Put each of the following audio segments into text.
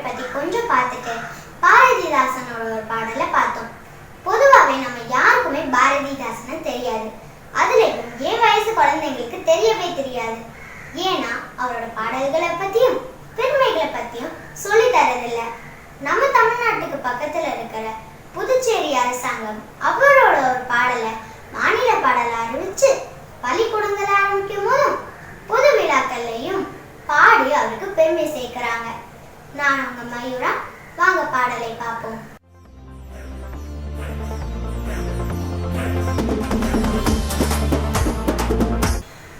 தமிழ் பத்தி கொஞ்சம் பார்த்துட்டு பாரதிதாசனோட ஒரு பாடலை பார்த்தோம். பொதுவாகவே நம்ம யாருக்குமே பாரதிதாசனை தெரியாது. அதுலேயும் என் வயசு குழந்தைங்களுக்கு தெரியவே தெரியாது? ஏன்னா அவரோட பாடல்களை பத்தியும் பெருமைகளை பத்தியும் சொல்லி தரதில்ல. நம்ம தமிழ்நாட்டுக்கு பக்கத்துல இருக்கிற புதுச்சேரி அரசாங்கம் அவரோட ஒரு பாடலை மாநில பாடலா அறிவிச்சு பள்ளிக்கூடங்களை ஆரம்பிக்கும் போதும் பொது விழாக்கள்லையும் பாடி அவருக்கு பெருமை சேர்க்கிறாங்க. நான் உங்க மயூரா. வாங்க பாடலை பார்ப்போம்.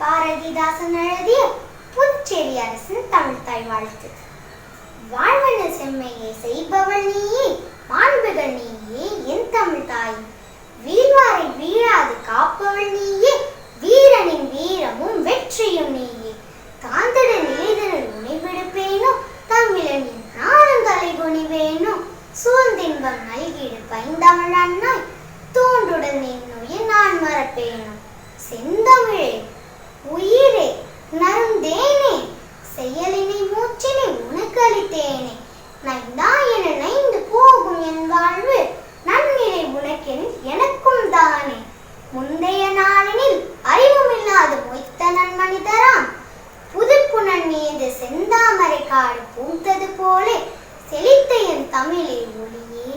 பாரதிதாசன் எழுதிய புதுச்சேரி அரசின் தமிழ் தாய் வாழ்த்து. வாழ்வன செம்மையை செய்பவள் நீயே. நான் செந்தமிழே உயிரே நருந்தேனே செயலினை மூச்சினை உனக்கு அளித்தேனே நைந்தா என நைந்து போகும் என் வாழ்வு நன்னிலை உனக்கென் எனக்கும் தானே. முந்தைய நாளினில் அறிவுமில்லாத மொய்த்த நன்மனிதராம். புதுப்புணன் மீது செந்தாமரை காடு பூத்தது போலே செழித்த என் தமிழே ஒளியே.